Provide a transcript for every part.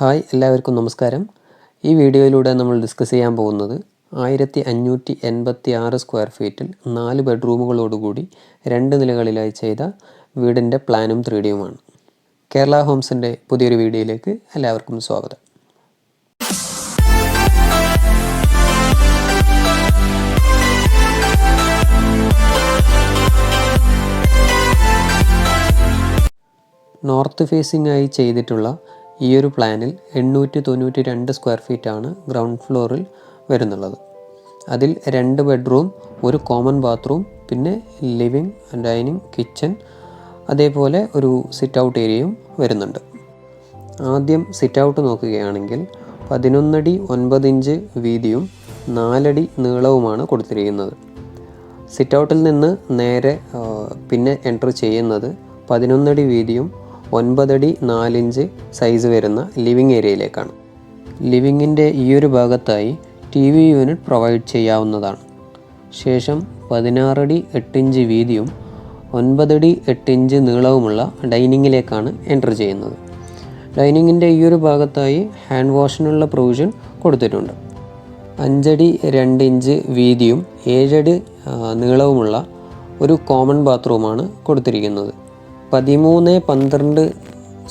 Hi എല്ലാവർക്കും നമസ്കാരം. ഈ വീഡിയോയിലൂടെ നമ്മൾ ഡിസ്കസ് ചെയ്യാൻ പോകുന്നത് ആയിരത്തി അഞ്ഞൂറ്റി എൺപത്തി ആറ് സ്ക്വയർ ഫീറ്റിൽ നാല് ബെഡ്റൂമുകളോടുകൂടി രണ്ട് നിലകളിലായി ചെയ്ത വീടിന്റെ പ്ലാനും ത്രീ ഡിയുമാണ് കേരള ഹോംസിന്റെ പുതിയൊരു വീഡിയോയിലേക്ക് എല്ലാവർക്കും സ്വാഗതം. നോർത്ത് ഫേസിംഗ് ആയി ചെയ്തിട്ടുള്ള ഈ ഒരു പ്ലാനിൽ എണ്ണൂറ്റി തൊണ്ണൂറ്റി രണ്ട് സ്ക്വയർ ഫീറ്റാണ് ഗ്രൗണ്ട് ഫ്ലോറിൽ വരുന്നുള്ളത്. അതിൽ രണ്ട് ബെഡ്റൂം ഒരു കോമൺ ബാത്റൂം പിന്നെ ലിവിങ് ഡൈനിങ് കിച്ചൺ അതേപോലെ ഒരു സിറ്റ് ഔട്ട് ഏരിയയും വരുന്നുണ്ട്. ആദ്യം സിറ്റ് ഔട്ട് നോക്കുകയാണെങ്കിൽ പതിനൊന്നടി ഒൻപത് ഇഞ്ച് വീതിയും നാലടി നീളവുമാണ് കൊടുത്തിരിക്കുന്നത്. സിറ്റ് ഔട്ടിൽ നിന്ന് നേരെ പിന്നെ എന്റർ ചെയ്യുന്നത് പതിനൊന്നടി വീതിയും ഒൻപതടി നാലിഞ്ച് സൈസ് വരുന്ന ലിവിങ് ഏരിയയിലേക്കാണ് ലിവിങ്ങിന്റെ ഈ ഒരു ഭാഗത്തായി ടി വി യൂണിറ്റ് പ്രൊവൈഡ് ചെയ്യാവുന്നതാണ്. ശേഷം പതിനാറടി എട്ടിഞ്ച് വീതിയും ഒൻപതടി എട്ടിഞ്ച് നീളവുമുള്ള ഡൈനിങ്ങിലേക്കാണ് എന്റർ ചെയ്യുന്നത്. ഡൈനിങ്ങിന്റെ ഈ ഒരു ഭാഗത്തായി ഹാൻഡ് വാഷിനുള്ള പ്രൊവിഷൻ കൊടുത്തിട്ടുണ്ട്. അഞ്ചടി രണ്ട് ഇഞ്ച് വീതിയും ഏഴടി നീളവുമുള്ള ഒരു കോമൺ ബാത്റൂമാണ് കൊടുത്തിരിക്കുന്നത്. പതിമൂന്ന് പന്ത്രണ്ട്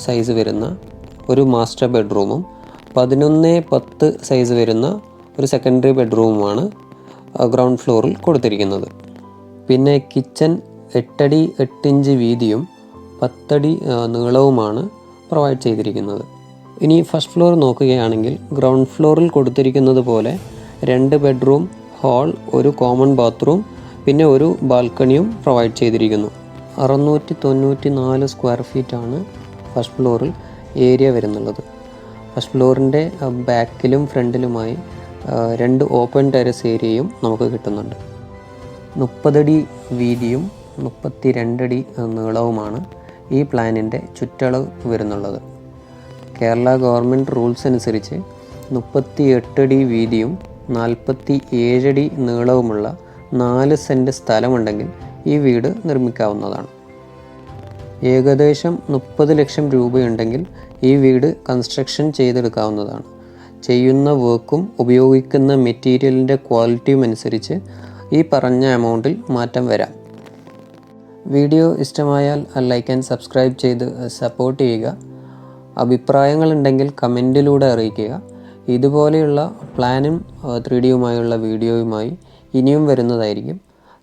സൈസ് വരുന്ന ഒരു മാസ്റ്റർ ബെഡ്റൂമും പതിനൊന്ന് പത്ത് സൈസ് വരുന്ന ഒരു സെക്കൻഡറി ബെഡ്റൂമുമാണ് ഗ്രൗണ്ട് ഫ്ലോറിൽ കൊടുത്തിരിക്കുന്നത്. പിന്നെ കിച്ചൺ എട്ടടി എട്ടിഞ്ച് വീതിയും പത്തടി നീളവുമാണ് പ്രൊവൈഡ് ചെയ്തിരിക്കുന്നത്. ഇനി ഫസ്റ്റ് ഫ്ലോർ നോക്കുകയാണെങ്കിൽ ഗ്രൗണ്ട് ഫ്ലോറിൽ കൊടുത്തിരിക്കുന്നത് പോലെ രണ്ട് ബെഡ്റൂം ഹാൾ ഒരു കോമൺ ബാത്റൂം പിന്നെ ഒരു ബാൽക്കണിയും പ്രൊവൈഡ് ചെയ്തിരിക്കുന്നു. അറുന്നൂറ്റി തൊണ്ണൂറ്റി നാല് സ്ക്വയർ ഫീറ്റാണ് ഫസ്റ്റ് ഫ്ലോറിൽ ഏരിയ വരുന്നുള്ളത്. ഫസ്റ്റ് ഫ്ലോറിന്റെ ബാക്കിലും ഫ്രണ്ടിലുമായി രണ്ട് ഓപ്പൺ ടെറസ് ഏരിയയും നമുക്ക് കിട്ടുന്നുണ്ട്. മുപ്പതടി വീതിയും മുപ്പത്തി രണ്ടടി നീളവുമാണ് ഈ പ്ലാനിന്റെ ചുറ്റളവ് വരുന്നുള്ളത്. കേരള ഗവൺമെന്റ് റൂൾസ് അനുസരിച്ച് മുപ്പത്തി എട്ടടി വീതിയും നാൽപ്പത്തി ഏഴടി നീളവുമുള്ള നാല് സെന്റ് സ്ഥലമുണ്ടെങ്കിൽ ഈ വീട് നിർമ്മിക്കാവുന്നതാണ്. ഏകദേശം മുപ്പത് ലക്ഷം രൂപയുണ്ടെങ്കിൽ ഈ വീട് കൺസ്ട്രക്ഷൻ ചെയ്തെടുക്കാവുന്നതാണ്. ചെയ്യുന്ന വർക്കും ഉപയോഗിക്കുന്ന മെറ്റീരിയലിന്റെ ക്വാളിറ്റിയും അനുസരിച്ച് ഈ പറഞ്ഞ എമൗണ്ടിൽ മാറ്റം വരാം. വീഡിയോ ഇഷ്ടമായാൽ ലൈക്ക് ആൻഡ് സബ്സ്ക്രൈബ് ചെയ്ത് സപ്പോർട്ട് ചെയ്യുക. അഭിപ്രായങ്ങൾ ഉണ്ടെങ്കിൽ കമന്റിലൂടെ അറിയിക്കുക. ഇതുപോലെയുള്ള പ്ലാനും ത്രീ ഡിയുമായുള്ള വീഡിയോയുമായി ഇനിയും വരുന്നതായിരിക്കും.